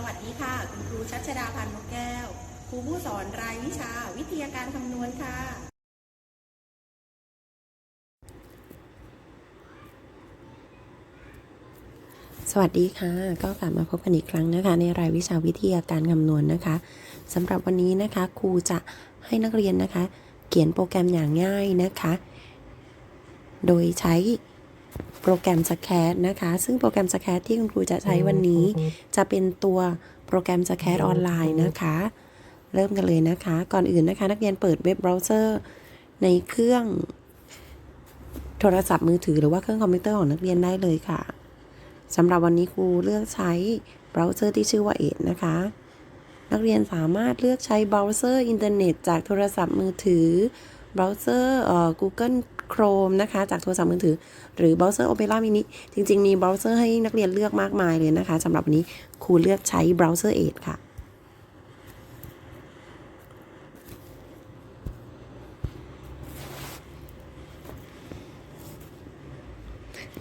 สวัสดีค่ะ คุณครูชัชดาพันธ์นกแก้ว ครูผู้สอนรายวิชาวิทยาการคำนวณค่ะ สวัสดีค่ะ ก็กลับมาพบกันอีกครั้งนะคะ ในรายวิชาวิทยาการคำนวณนะคะสำหรับวันนี้นะคะครูจะให้นักเรียนนะคะ เขียนโปรแกรมอย่างง่ายนะคะ โดยใช้ โปรแกรมสแคตนะคะ ซึ่งโปรแกรมสแคตที่คุณครูจะใช้วันนี้ จะเป็นตัวโปรแกรมสแคตออนไลน์นะคะ เริ่มกันเลยนะคะ ก่อนอื่นนะคะ นักเรียนเปิดเว็บเบราว์เซอร์ในเครื่องโทรศัพท์มือถือหรือว่าเครื่องคอมพิวเตอร์ของนักเรียนได้เลยค่ะสำหรับวันนี้ครูเลือกใช้เบราว์เซอร์ที่ชื่อว่า Edge นะคะ นักเรียนสามารถเลือกใช้เบราว์เซอร์อินเทอร์เน็ตจากโทรศัพท์มือถือเบราว์เซอร์เอ่อ Google Chrome นะคะ จากโทรศัพท์มือถือ หรือเบราว์เซอร์ Opera Mini จริง ๆ มีเบราว์เซอร์ให้นักเรียนเลือกมากมายเลยนะคะสำหรับวันนี้ครูเลือกใช้เบราว์เซอร์ Edge ค่ะ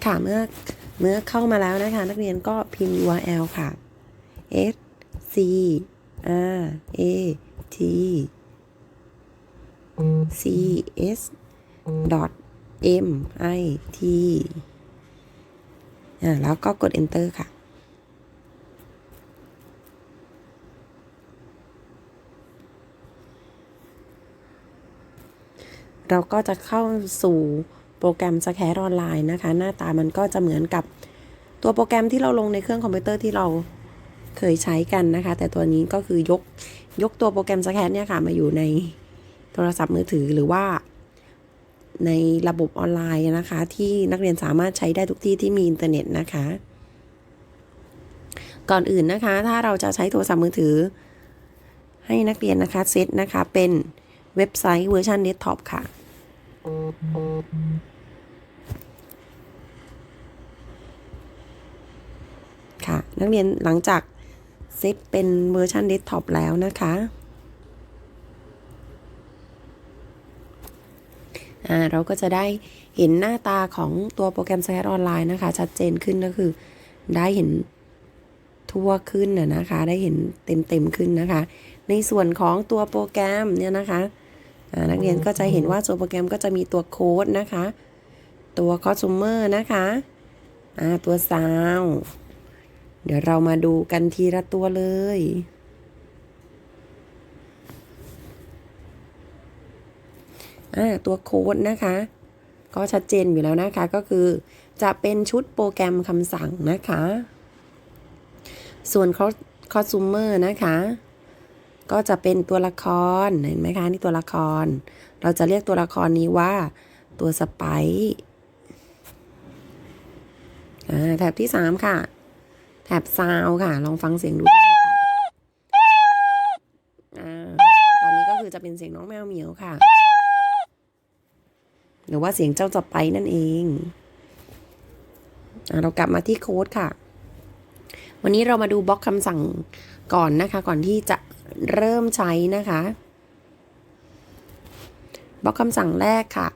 ค่ะเมื่อเมื่อเข้ามาแล้วนะคะ นักเรียนก็พิมพ์ URL ค่ะ s c r a t c s dot m i t อ่าแล้วก็กด enter ค่ะ เราก็จะเข้าสู่โปรแกรมสแครออนไลน์นะคะ หน้าตามันก็จะเหมือนกับตัวโปรแกรมที่เราลงในเครื่องคอมพิวเตอร์ที่เราเคยใช้กันนะคะ แต่ตัวนี้ก็คือยกยกตัวโปรแกรมสแครเนี่ยค่ะ มาอยู่ในโทรศัพท์มือถือหรือว่า ในระบบออนไลน์นะคะ ที่นักเรียนสามารถใช้ได้ทุกที่ที่มีอินเทอร์เน็ตนะคะ ก่อนอื่นนะคะ ถ้าเราจะใช้โทรศัพท์มือถือ ให้นักเรียนนะคะเซตนะคะเป็นเว็บไซต์เวอร์ชันเดสก์ท็อปค่ะ ค่ะ นักเรียนหลังจากเซตเป็นเวอร์ชันเดสก์ท็อปแล้วนะคะ อ่าเราก็จะได้เห็นหน้าตาของตัวโปรแกรมสแคตออนไลน์นะคะ ชัดเจนขึ้นก็คือ ได้เห็นทั่วขึ้นนะนะคะ ได้เห็นเต็มเต็มๆขึ้นนะคะ ในส่วนของตัวโปรแกรมเนี่ยนะคะนักเรียนก็จะเห็นว่าตัวโปรแกรมก็จะมีตัวโค้ดนะคะ ตัวคอส s u m e r นะคะตัวซาวเดี๋ยวเรามาดูกันทีละตัวเลย อ่า ตัวโค้ดนะคะ ก็ชัดเจนอยู่แล้วนะคะก็คือจะเป็นชุดโปรแกรมคำสั่งนะคะ ส่วนคอส u m e r นะคะ ก็จะเป็นตัวละครเห็นไหมคะนี่ตัวละคร เราจะเรียกตัวละครนี้ว่าตัวสไปซ์อ่าแถบที่สามค่ะ แถบซาวค่ะ ลองฟังเสียงดูได้ค่ะอ่าตอนนี้ก็คือจะเป็นเสียงน้องแมวเหมียวค่ะ หรือว่าเสียงเจ้าสไปนั่นเองอเรากลับมาที่โค้ดค่ะ วันนี้เรามาดูบล็อกคำสั่งก่อนนะคะ ก่อนที่จะเริ่มใช้นะคะบล็อกคำสั่งแรกค่ะ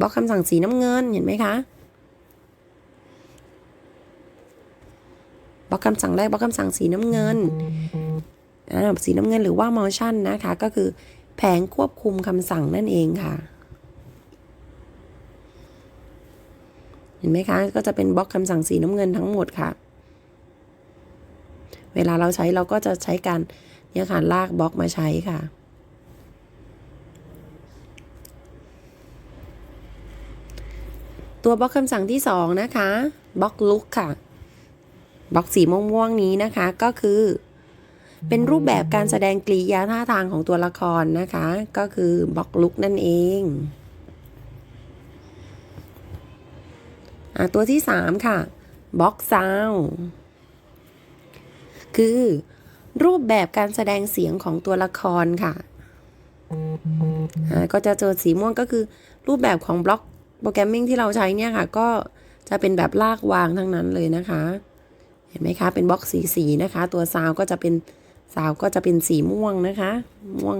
บล็อกคำสั่งสีน้ำเงินเห็นไหมคะบล็อกคำสั่งแรกบล็อกคำสั่งสีน้ำเงินสีน้ำเงินหรือว่า motion นะคะ ก็คือแผงควบคุมคำสั่งนั่นเองค่ะ เห็นไหมคะ ก็จะเป็นบล็อกคำสั่งสีน้ำเงินทั้งหมดค่ะ เวลาเราใช้เราก็จะใช้การเนี่ยค่ะลากบล็อกมาใช้ค่ะ ตัวบล็อกคำสั่งที่สองนะคะบล็อกลุกค่ะบล็อกสีม่วงๆนี้นะคะก็คือ เป็นรูปแบบการแสดงกริยาท่าทางของตัวละครนะคะ ก็คือบล็อกลุกนั่นเองอะ ตัวที่สามค่ะบล็อกซาวคือรูปแบบการแสดงเสียงของตัวละครค่ะ ก็จะเจอสีม่วงก็คือรูปแบบของบล็อกโปรแกรมมิ่งที่เราใช้เนี่ยค่ะ ก็จะเป็นแบบลากวางทั้งนั้นเลยนะคะ เห็นไหมคะ เป็นบล็อกสีสีนะคะ ตัวซาวก็จะเป็นซาวก็จะเป็นสีม่วงนะคะ ม่วง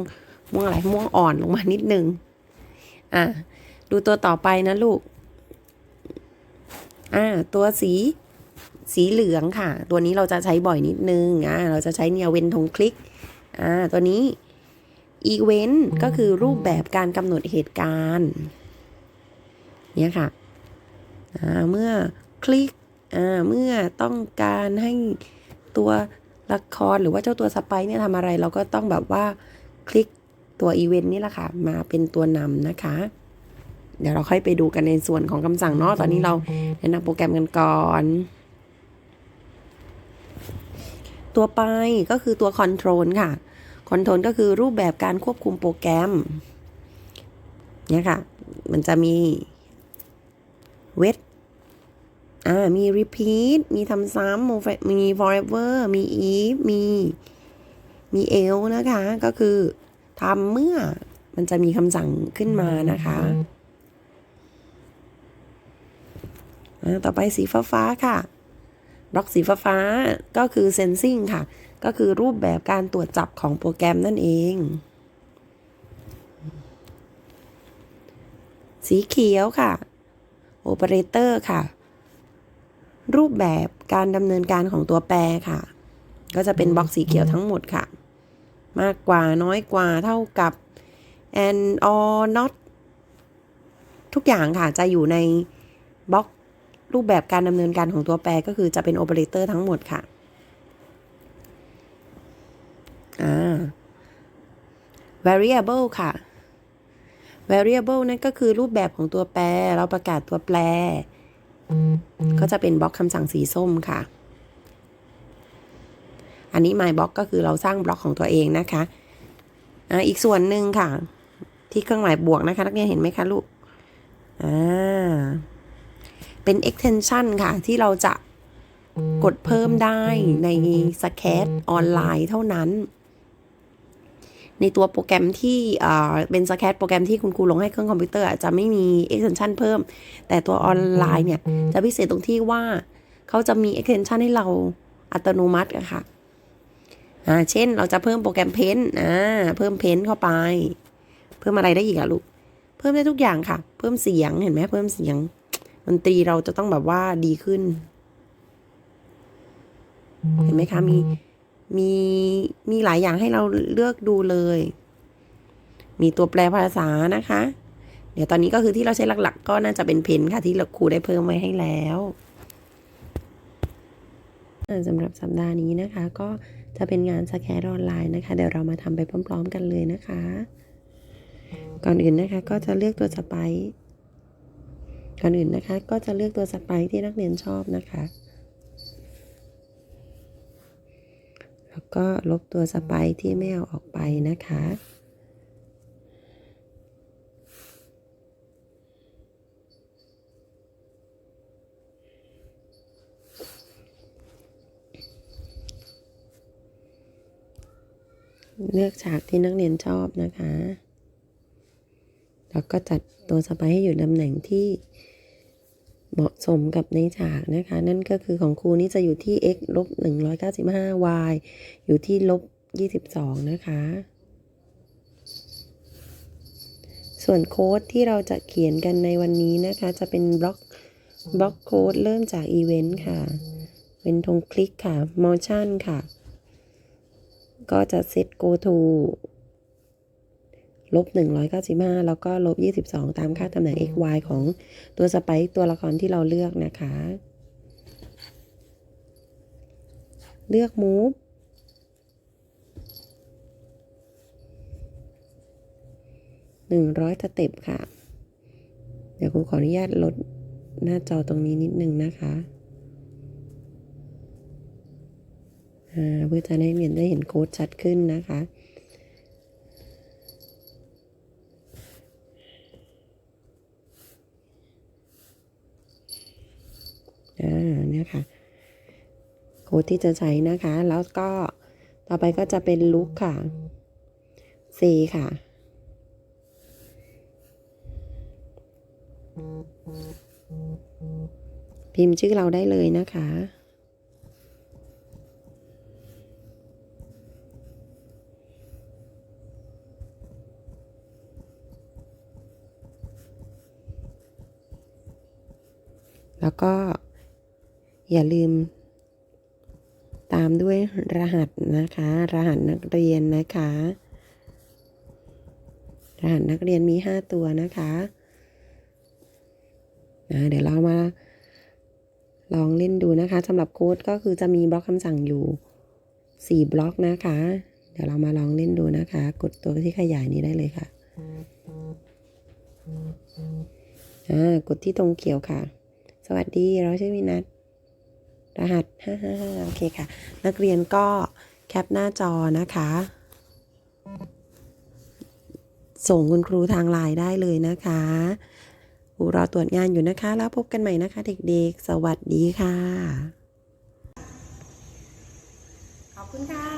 ม่วงอะไรม่วงอ่อนลงมานิดนึง อะ ดูตัวต่อไปนะลูก อ่าตัวสีสีเหลืองค่ะ ตัวนี้เราจะใช้บ่อยนิดนึงอ่าเราจะใช้เนี่ยเว้นธงคลิกอ่าตัวนี้ event ก็คือรูปแบบการกำหนดเหตุการณ์เนี่ยค่ะอ่าเมื่อคลิกอ่าเมื่อต้องการให้ตัวละครหรือว่าเจ้าตัวสไปเนี่ยทำอะไร เราก็ต้องแบบว่าคลิกตัวอีเวนต์นี่แหละค่ะ มาเป็นตัวนำนะคะ เดี๋ยวเราค่อยไปดูกันในส่วนของคำสั่งเนาะตอนนี้เราแนะนำโปรแกรมกันก่อน ตัวไปก็คือตัวคอนโทรลค่ะคอนโทรลก็คือรูปแบบการควบคุมโปรแกรมเนี่ยค่ะ มันจะมีเวทอ่า มี repeat มีทำซ้ำมี forever มี if มี มี else นะคะ ก็คือทำเมื่อมันจะมีคำสั่งขึ้นมานะคะอ่า ต่อไปสีฟ้าฟ้าค่ะบล็อกสีฟ้าฟ้าก็คือ sensing ค่ะ ก็คือรูปแบบการตรวจจับของโปรแกรมนั่นเอง สีเขียวค่ะโอเปอเรเตอร์ค่ะ รูปแบบการดำเนินการของตัวแปรค่ะ ก็จะเป็นบล็อกสีเขียวทั้งหมดค่ะ มากกว่าน้อยกว่าเท่ากับ and or not ทุกอย่างค่ะจะอยู่ในบล็อก รูปแบบการดำเนินการของตัวแปรก็คือจะเป็นโอเปอเรเตอร์ทั้งหมดค่ะอ่า variable ค่ะ variable นั่นก็คือรูปแบบของตัวแปร เราประกาศตัวแปร ก็จะเป็นบล็อกคำสั่งสีส้มค่ะ อันนี้ my block ก็คือเราสร้างบล็อกของตัวเองนะคะอ่าอีกส่วนหนึ่งค่ะ ที่เครื่องหมายบวกนะคะ นักเรียนเห็นไหมคะลูก อ่า เป็น extension ค่ะ ที่เราจะกดเพิ่มได้ในสแคตออนไลน์เท่านั้น ในตัวโปรแกรมที่เป็นสแคตโปรแกรมที่คุณครูลงให้เครื่องคอมพิวเตอร์จะไม่มี extension เพิ่ม แต่ตัวออนไลน์เนี่ยจะพิเศษตรงที่ว่าเขาจะมี extension ให้เราอัตโนมัติะค่ะอ่าเช่นเราจะเพิ่มโปรแกรมเพนอ่าเพิ่มเพนเข้าไป เพิ่มอะไรได้อีกอะลูก เพิ่มได้ทุกอย่างค่ะ เพิ่มเสียงเห็นไหมเพิ่มเสียง ดนตรีเราจะต้องแบบว่าดีขึ้น เห็นไหมคะ มีมีมีหลายอย่างให้เราเลือกดูเลย มีตัวแปลภาษานะคะ เดี๋ยวตอนนี้ก็คือที่เราใช้หลัก ๆ ก็น่าจะเป็นเพนค่ะที่เราครูได้เพิ่มไว้ให้แล้วสำหรับสัปดาห์นี้นะคะ ก็จะเป็นงานสแกนออนไลน์นะคะ เดี๋ยวเรามาทำไปพร้อม ๆ กันเลยนะคะ ก่อนอื่นนะคะ ก็จะเลือกตัวสไปซ์ ก่อนอื่นนะคะ ก็จะเลือกตัวสไปที่นักเรียนชอบนะคะ แล้วก็ลบตัวสไปที่ไม่เอาออกไปนะคะเลือกฉากที่นักเรียนชอบนะคะ แล้วก็จัดตัวสไปให้อยู่ตำแหน่งที่เหมาะสมกับในฉากนะคะ นั่นก็คือของครูนี่จะอยู่ที่ x ลบ195 y อยู่ที่ลบ22 นะคะ ส่วนโค้ดที่เราจะเขียนกันในวันนี้นะคะ จะเป็นบล็อกบล็อกโค้ดเริ่มจากอีเวนต์ค่ะ เป็นธงคลิกค่ะ motion ค่ะ ก็จะเซต go to ลบ 195 แล้วก็ลบ 22 ตามค่าตำแหน่ง x y ของตัวสไปซ์ตัวละครที่เราเลือกนะคะ เลือก move 100สเต็ปค่ะ เดี๋ยวครูขออนุญาตลดหน้าจอตรงนี้นิดนึงนะคะเพื่อจะให้เรียนได้เห็นโค้ดชัดขึ้นนะคะ อ่าเนี่ยค่ะโค้ดที่จะใช้นะคะ แล้วก็ต่อไปก็จะเป็นลุกค่ะ C ค่ะ พิมพ์ชื่อเราได้เลยนะคะแล้วก็ อย่าลืม ตามด้วยรหัสนะคะ รหัสนักเรียนนะคะ รหัสนักเรียนมี 5 ตัวนะคะอ่าเดี๋ยวเรามาลองเล่นดูนะคะสำหรับโค้ดก็คือจะมีบล็อกคำสั่งอยู่ 4 บล็อกนะคะ เดี๋ยวเรามาลองเล่นดูนะคะ กดตัวที่ขยายนี้ได้เลยค่ะอ่ากดที่ตรงเขียวค่ะ สวัสดีเราชื่อวินัท รหัส555โอเคค่ะ นักเรียนก็แคปหน้าจอนะคะ ส่งคุณครูทางไลน์ได้เลยนะคะครูรอตรวจงานอยู่นะคะ แล้วพบกันใหม่นะคะ เด็กๆ สวัสดีค่ะ ขอบคุณค่ะแล้วพบกันใหม่นะคะ